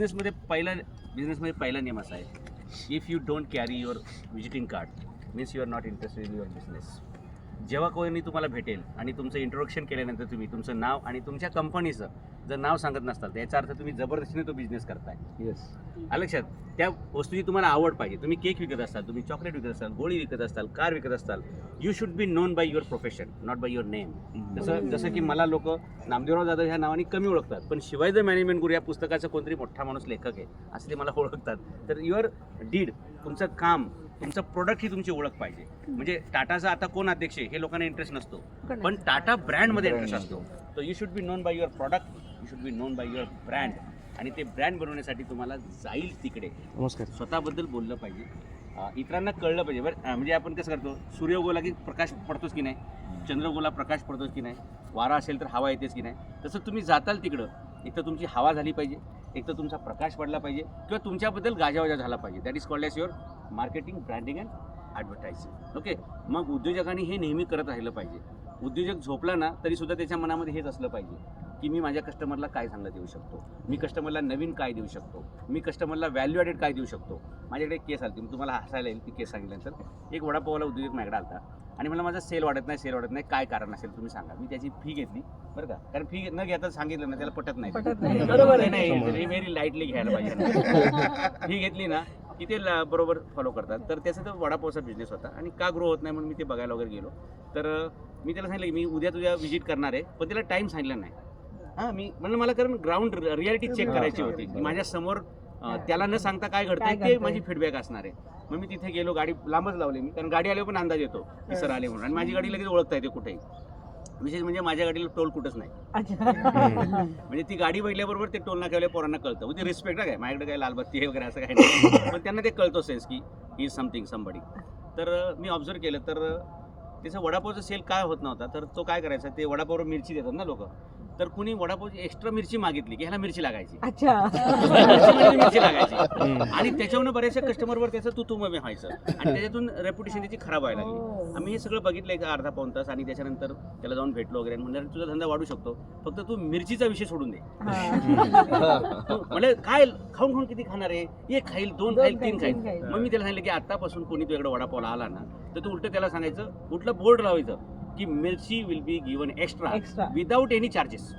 बिझनेसमध्ये पहिला बिझनेसमध्ये पहिला नियम असा आहे if you don't carry your visiting card means you are not interested in your business जेव्हा कोणी तुम्हाला भेटेल आणि तुमचं इंट्रोडक्शन केल्यानंतर तुम्ही तुमचं नाव आणि तुमच्या कंपनीचं जर नाव सांगत नसताल तर याचा अर्थ तुम्ही जबरदस्तीने तो बिझनेस करताय. येस लक्षात? त्या वस्तूची तुम्हाला आवड पाहिजे. तुम्ही केक विकत असाल तुम्ही चॉकलेट विकत असाल गोळी विकत असाल कार विकत असाल you should be known by your profession not by your name जसं जसं की मला लोक नामदेवराव जाधव ह्या नावाने कमी ओळखतात पण शिवाय जर मॅनेजमेंट गुरु या पुस्तकाचा कोणतरी मोठा माणूस लेखक आहे असं ते मला ओळखतात. तर युअर डीड तुमचं काम तुमचं प्रोडक्ट ही तुमची ओळख पाहिजे. म्हणजे टाटाचा आता कोण अध्यक्ष आहे हे लोकांना इंटरेस्ट नसतो. पण टाटा ब्रँडमध्ये इंटरेस्ट असतो. तर you should be known by your product you should be known by your brand आणि ते ब्रँड बनवण्यासाठी तुम्हाला जाईल तिकडे. नमस्कार. स्वतःबद्दल बोललं पाहिजे. इतरांना कळलं पाहिजे. बरं म्हणजे आपण कसं करतो? सूर्य उगवला की प्रकाश पडतोच की नाही? चंद्र उगवला प्रकाश पडतोच की नाही? वारा असेल तर हवा येतेच की नाही? तसं तुम्ही जाताल तिकडं. एक तर तुमची हवा झाली पाहिजे एक तर तुमचा प्रकाश पडला पाहिजे किंवा तुमच्याबद्दल गाजावाजा झाला पाहिजे. That is called as your marketing branding and advertising okay मग उद्योजकांनी हे नेहमी करत राहिलं पाहिजे. उद्योजक झोपला ना तरी सुद्धा त्याच्या मनामध्ये हेच असलं पाहिजे की मी माझ्या कस्टमरला काय चांगलं देऊ शकतो? मी कस्टमरला नवीन काय देऊ शकतो? मी कस्टमरला व्हॅल्यू ॲडेड काय देऊ शकतो? माझ्याकडे केस आलती मी तुम्हाला हसायला येईल ती केस सांगितल्यानंतर. एक वडापावला उद्योजक माझ्याकडे आलता. आणि मला माझा सेल वाढत नाही सेल वाढत नाही. काय कारण असेल तुम्ही सांगा. मी त्याची फी घेतली बरं का? कारण फी न घेता सांगितलं ना त्याला पटत नाही. पटत नाही. बरोबर आहे नाही व्हेरी लाईटली घ्यायला पाहिजे फी घेतली ना की ते ला- बरोबर फॉलो करतात. तर त्याचा तर वडापावचा बिझनेस होता आणि का ग्रो होत नाही म्हणून मी ते बघायला वगैरे गेलो. तर अं, मी त्याला सांगितलं की मी उद्या तुझ्या व्हिजिट करणार आहे पण त्याला टाईम सांगितला नाही. हां मी म्हणलं मला कारण ग्राउंड रियालिटी चेक करायची होती. की माझ्यासमोर त्याला न सांगता काय घडतंय? काय ते? माझी फीडबॅक असणार आहे. मग मी तिथे गेलो गाडी लांबच लावली मी. कारण गाडी आल्यावर पण अंदाज येतो की सर आले म्हणून. आणि माझी गाडी लगेच ओळखता येते कुठेही. विशेष म्हणजे माझ्या गाडीला टोल कुठंच नाही. म्हणजे ती गाडी बघल्याबरोबर ते टोल नाक्यावाल्या पोरांना कळतं. म्हणजे रिस्पेक्ट आहे माझ्याकडे काय लालबत्ती आहे वगैरे असं काही नाही. पण त्यांना ते कळतो सेन्स की इज समथिंग समबडी तर मी ऑब्झर्व केलं. तर त्याचा वडापावचा सेल काय होत नव्हता? तर तो काय करायचा? ते वडापाववर मिरची देतात ना लोक. तर कुणी वडापावची एक्स्ट्रा मिरची मागितली की ह्याला मिरची लागायची. अच्छा. मिरची म्हणजे मिरची लागायची. आणि त्याच्यावरून बऱ्याचशा कस्टमरवर त्याचं तू तू मग व्हायचं. आणि त्याच्यातून रेप्युटेशन त्याची खराब व्हायला लागली. हो. आम्ही हे सगळं बघितलं एक अर्धा पाऊन तास आणि त्याच्यानंतर त्याला जाऊन भेटलो वगैरे. म्हणजे तुझा धंदा वाढू शकतो. फक्त तू मिरचीचा विषय सोडून दे. म्हणजे काय खाऊन खाऊन किती खाणार आहे? एक खाईल दोन खाईल. तीन खाईल. मग मी त्याला सांगितलं की आतापासून कोणी तुझ्याकडे वडापावला आला ना तर तू उलट त्याला सांगायचं कुठलं बोर्ड लावायचं? की मिरची will be given extra Extra. Without any charges.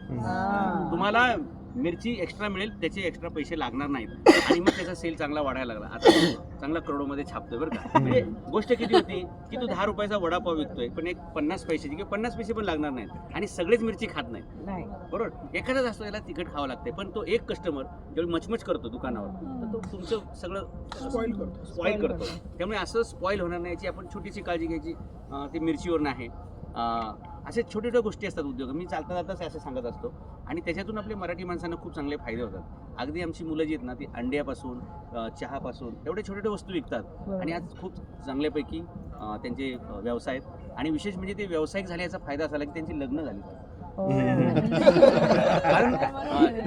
तुम्हाला मिरची एक्स्ट्रा मिळेल त्याचे एक्स्ट्रा पैसे लागणार नाहीत. आणि मग त्याचा सेल चांगला वाढायला लागला. आता चांगला करोडोमध्ये छापतोय बरं का. म्हणजे गोष्ट किती होती की तू दहा रुपयाचा वडापाव विकतोय पण एक पन्नास पैशाची किंवा पन्नास पैसे पण लागणार नाहीत. आणि सगळेच मिरची खात नाहीत. नाही. बरोबर? एखादाच असतो याला तिखट खावं लागते पण तो एक कस्टमर ज्यावेळी मचमच करतो दुकानावर तर तो तुमचं सगळं स्पॉइल करतो. स्पॉईल करतो. त्यामुळे असं स्पॉईल होणार नाही याची आपण छोटीशी काळजी घ्यायची. अं, ते मिरचीवर आहे असे छोटे छोट्या गोष्टी असतात उद्योग. मी चालता चालताच असं सांगत असतो. आणि त्याच्यातून आपल्या मराठी माणसांना खूप चांगले फायदे होतात. अगदी आमची मुलं जी आहेत ना ती अंड्यापासून चहापासून एवढे छोटे छोटे वस्तू विकतात. आणि आज खूप चांगल्यापैकी त्यांचे व्यवसाय आहेत. आणि विशेष म्हणजे ते व्यावसायिक झाल्याचा फायदा असा की त्यांची लग्न झाली. हो. कारण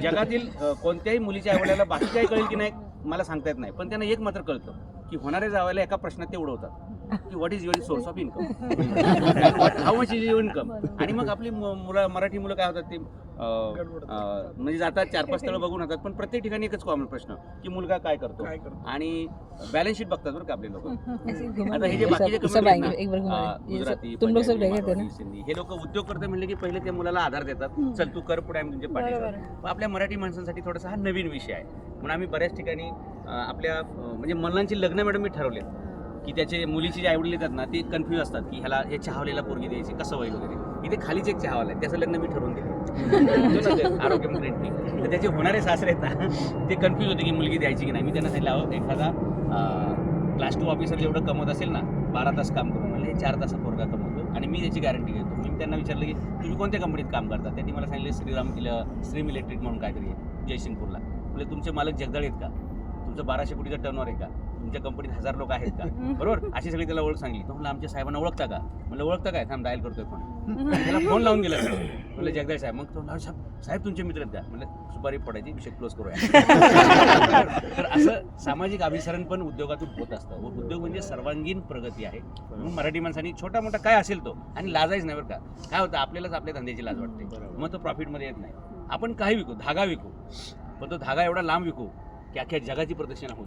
जगातील कोणत्याही मुलीच्या आईवडिलाला बाकी काही कळेल की नाही मला सांगता येत नाही. पण त्यांना एक मात्र कळतं. की होणाऱ्या जावायला एका प्रश्नात ते उडवतात. की what is your source of income how much is your income आणि मग आपली मुलं मराठी मुलं काय होतात ते म्हणजे जातात चार पाच स्थळं बघून येतात पण प्रत्येक ठिकाणी एकच कॉमन प्रश्न की मुलगा काय करतो? काय करतो? आणि बॅलन्स शीट बघतात बरं का आपले लोक. आता हे जे बाकीचे गुजराती सिंधी. हे लोक उद्योग करते म्हणले की पहिले त्या मुलाला आधार देतात. चल तू कर पुढे आम्ही तुमच्या पाठीशी आपल्या मराठी माणसांसाठी थोडासा हा नवीन विषय आहे. म्हणून आम्ही बऱ्याच ठिकाणी आपल्या म्हणजे मल्लांची लग्न मॅडम मी ठरवले की त्याचे मुलीचे जे आईवडील येतात ना ते कन्फ्यूज असतात की ह्याला हे चहावलेला पोरगी द्यायची कसं होईल वगैरे. इथे खालीच एक चहावाला आहे. त्याचं लग्न मी ठरवून दिलं आरोग्य ग्रीन तर त्याचे होणारे सासरे आहेत ना ते कन्फ्यूज होते की मुलगी द्यायची की नाही. मी त्यांना सांगितलं एखादा क्लास टू ऑफिसर जेवढं कमवत असेल ना बारा तास काम करून म्हणजे चार तास पोरगा कमवतो आणि मी त्याची गॅरंटी घेतो. मी त्यांना विचारलं की तुम्ही कोणत्या कंपनीत काम करता? त्यांनी मला सांगितलं श्रीराम किलं श्रीम इलेक्ट्रिक म्हणून काहीतरी आहे जयसिंगपूरला. म्हणजे तुमचे मालक जगदाळ आहेत का? तुमचं बाराशे कोटीचा टर्नवर आहे का? तुमच्या कंपनीत हजार लोक आहेत का? बरोबर? अशी सगळी त्याला ओळख सांगली. तो म्हणलं आमच्या साहेबांना ओळखता का? म्हणलं ओळखता काय? थांब डायल करतोय फोन त्याला फोन लावून गेला म्हणलं जगदाळ साहेब. मग तो म्हणला, साहेब साहेब तुमचे मित्र आहेत का? म्हणलं सुपारी पडायची विषय क्लोज करूया. तर असं सामाजिक अभिसरण पण उद्योगातून होत असतं. व उद्योग म्हणजे सर्वांगीण प्रगती आहे. म्हणून मराठी माणसांनी छोटा मोठा काय असेल तो आणि लाजायच नाही बरं का. काय होतं आपल्यालाच आपल्या धंद्याची लाज वाटते. मग तो प्रॉफिटमध्ये येत नाही. आपण काही विकू धागा विकू पण तो धागा एवढा लांब विकू की अख्ख्या जगाची प्रदक्षिणा होईल